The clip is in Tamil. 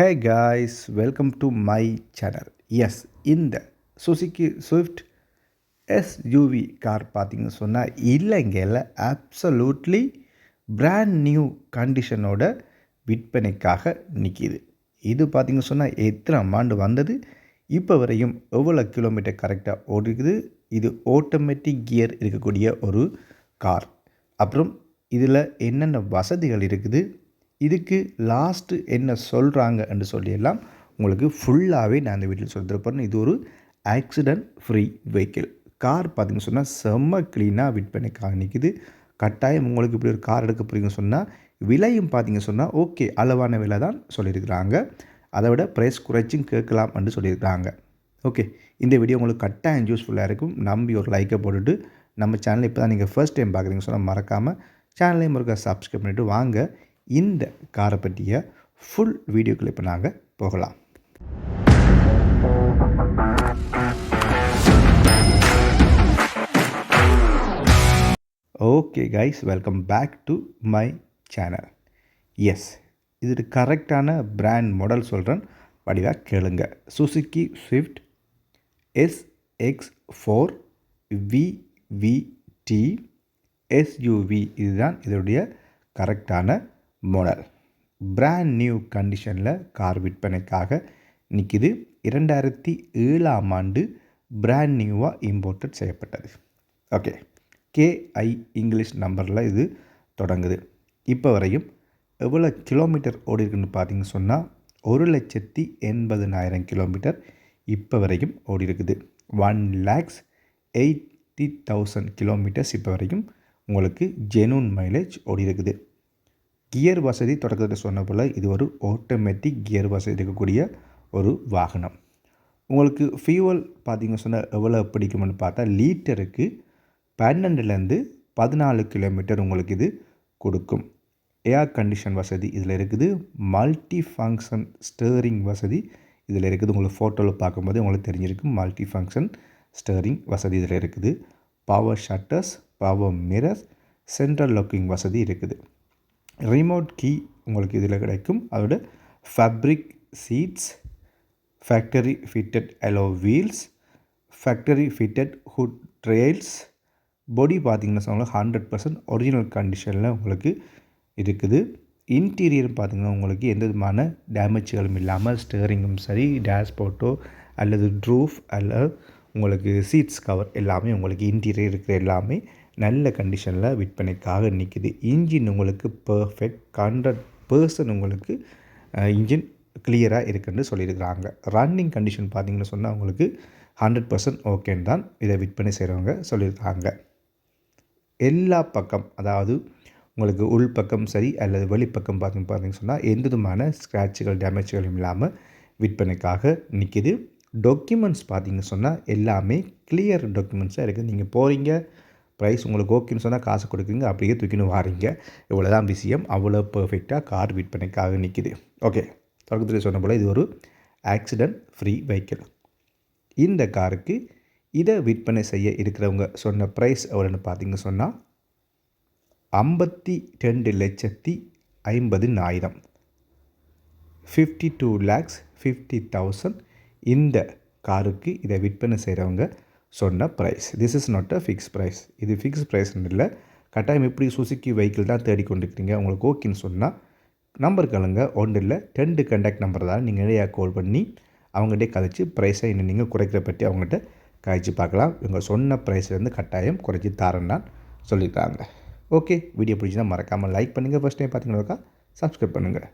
Hey guys welcome to my channel yes இந்த சுசுக்கி ஸ்விஃப்ட் எஸ்யூவி கார் பார்த்தீங்கன்னு சொன்னால் இல்லைங்கல்ல அப்சல்யூட்லி பிராண்ட் நியூ கண்டிஷனோட விற்பனைக்காக நிற்கிது இது பார்த்தீங்கன்னு சொன்னால் எத்தனை ஆண்டு வந்தது? இப்போ வரையும் எவ்வளோ கிலோமீட்டர் கரெக்டாக ஓடிக்குது இது ஆட்டோமேட்டிக் கியர் இருக்கக்கூடிய ஒரு கார் அப்புறம் இதில் என்னென்ன வசதிகள் இருக்குது? இதுக்கு லாஸ்ட்டு என்ன சொல்கிறாங்க என்று சொல்லியெல்லாம் உங்களுக்கு ஃபுல்லாகவே நான் அந்த வீட்டில் சொல்லியிருப்பேன் இது ஒரு ஆக்சிடெண்ட் ஃப்ரீ வெஹிக்கிள் கார் பார்த்தீங்கன்னு சொன்னால் செம்ம க்ளீனாக விற்பனைக்காக நிற்குது கட்டாயம் உங்களுக்கு இப்படி ஒரு கார் எடுக்க போகிறீங்கன்னு சொன்னால் விலையும் பார்த்தீங்க சொன்னால் ஓகே அளவான விலை தான் சொல்லியிருக்கிறாங்க. அதை விட ப்ரைஸ் குறைச்சும் கேட்கலாம் என்று சொல்லியிருக்கிறாங்க. ஓகே இந்த வீடியோ உங்களுக்கு கட்டாயம் யூஸ்ஃபுல்லாக இருக்கும். நம்பி ஒரு லைக்கை போட்டுட்டு நம்ம சேனலை இப்போ தான் நீங்கள் ஃபர்ஸ்ட் டைம் பார்க்குறீங்க சொன்னால் மறக்காமல் சேனலையும் ஒருக்கா சப்ஸ்கிரைப் பண்ணிவிட்டு வாங்க. இந்த காரை பற்றிய ஃபுல் வீடியோக்கள் இப்போ நாங்கள் போகலாம். Okay guys welcome back to my channel yes இது கரெக்டான பிராண்ட் மாடல் சொல்கிறேன் வடிவாக கேளுங்க. Suzuki Swift S X four VVT SUV இதுதான் இதோடைய கரெக்டான மாடல் பிராண்ட் நியூ கண்டிஷனில் கார் விற்பனைக்காக நிற்கிது இரண்டாயிரத்தி ஏழாம் ஆண்டு பிராண்ட் நியூவாக இம்போர்ட்டட் செய்யப்பட்டது. ஓகே கேஐ இங்கிலீஷ் நம்பரில் இது தொடங்குது. இப்போ வரையும் எவ்வளோ கிலோமீட்டர் ஓடி இருக்குன்னு சொன்னால் ஒரு லட்சத்தி எண்பதுனாயிரம் கிலோமீட்டர் இப்போ வரைக்கும் ஓடி இருக்குது one lakhs eighty thousand kilometres இப்போ வரைக்கும் உங்களுக்கு ஜெனூன் மைலேஜ் ஓடி இருக்குது கியர் வசதி தொடக்கத்தில் சொன்ன போல் இது ஒரு ஆட்டோமேட்டிக் கியர் வசதி இருக்கக்கூடிய ஒரு வாகனம். உங்களுக்கு ஃபியூவல் பார்த்திங்க சொன்னால் எவ்வளோ பிடிக்கும்னு பார்த்தா லீட்டருக்கு பன்னெண்டுலேருந்து பதினாலு கிலோமீட்டர் உங்களுக்கு இது கொடுக்கும். ஏர் கண்டிஷன் வசதி இதில் இருக்குது. மல்டி ஃபங்க்ஷன் ஸ்டேரிங் வசதி இதில் இருக்குது. உங்களுக்கு ஃபோட்டோவில் பார்க்கும்போது உங்களுக்கு தெரிஞ்சிருக்கும். மல்டி ஃபங்க்ஷன் ஸ்டேரிங் வசதி இதில் இருக்குது. Power shutters power mirrors central locking வசதி இருக்குது. ரிமோட் கீ உங்களுக்கு இதில் கிடைக்கும். அதோட fabric seats factory fitted alloy wheels factory fitted hood trails body பார்த்திங்கன்னா சொன்னால் ஹண்ட்ரட் பர்சன்ட் ஒரிஜினல் கண்டிஷனில் உங்களுக்கு இருக்குது. இன்டீரியர் பார்த்திங்கன்னா உங்களுக்கு எந்த விதமான டேமேஜ்களும் இல்லாமல் ஸ்டேரிங்கும் சரி டேஷ்போர்ட்டோ அல்லது ட்ரூஃப் அல்ல உங்களுக்கு சீட்ஸ் கவர் எல்லாமே உங்களுக்கு இன்டீரியர் இருக்கிற எல்லாமே நல்ல கண்டிஷனில் விற்பனைக்காக நிற்கிது இன்ஜின் உங்களுக்கு பர்ஃபெக்ட் ஹண்ட்ரட் பர்சன்ட் உங்களுக்கு இன்ஜின் கிளியராக இருக்குன்னு சொல்லியிருக்கிறாங்க. ரன்னிங் கண்டிஷன் பார்த்திங்கன்னு சொன்னால் உங்களுக்கு ஹண்ட்ரட் பர்சன்ட் ஓகேன்னு தான் இதை விற்பனை செய்கிறவங்க சொல்லியிருக்காங்க. எல்லா பக்கம் அதாவது உங்களுக்கு உள் பக்கம் சரி அல்லது வெளிப்பக்கம் பார்த்திங்க பார்த்தீங்கன்னு சொன்னால் எந்த விதமான ஸ்க்ராட்சுகள் டேமேஜ்களும் இல்லாமல் விற்பனைக்காக நிற்கிது டாக்குமெண்ட்ஸ் பார்த்திங்கன்னு சொன்னால் எல்லாமே கிளியர் டாக்குமெண்ட்ஸாக இருக்குது நீங்கள் போகிறீங்க ப்ரைஸ் உங்களுக்கு ஓகேன்னு சொன்னால் காசு கொடுக்குறீங்க அப்படியே தூக்கின்னு வாரீங்க. இவ்வளோ தான் விஷயம் அவ்வளோ பர்ஃபெக்டாக கார் விற்பனைக்காக நிற்கிது ஓகே தொடக்கத்தில் சொன்ன போல் இது ஒரு ஆக்சிடெண்ட் ஃப்ரீ வெஹிக்கிள் இந்த காருக்கு இதை விற்பனை செய்ய இருக்கிறவங்க சொன்ன ப்ரைஸ் எவ்வளோன்னு பார்த்தீங்க சொன்னால் ஐம்பத்தி ரெண்டு லட்சத்தி ஐம்பதுனாயிரம். Fifty two lakhs fifty thousand இந்த காருக்கு இதை விற்பனை செய்கிறவங்க சொன்ன price this is not a fix price இது ஃபிக்ஸ் ப்ரைஸ்னு இல்லை. கட்டாயம் எப்படி சுசுக்கி வெஹிக்கிள் தான் தேடிக்கொண்டிருக்கிறீங்க. உங்களுக்கு ஓகேன்னு சொன்னால் நம்பர் கலங்க. ஒன்று இல்லை. ரெண்டு கண்டாக்ட் நம்பர் தான் நீங்கள் நிறையா கால் பண்ணி அவங்ககிட்டே கழிச்சு ப்ரைஸை இன்னும் நீங்கள் குறைக்கிற பற்றி அவங்ககிட்ட காய்ச்சி பார்க்கலாம். இவங்க சொன்ன ப்ரைஸ்லேருந்து கட்டாயம் குறைச்சி தரேன்னு சொல்லியிருக்காங்க. ஓகே வீடியோ பிடிச்சினா மறக்காமல் லைக் பண்ணுங்கள் ஃபஸ்ட் டைம் பார்த்தீங்கன்னாக்கா சப்ஸ்கிரைப் பண்ணுங்கள்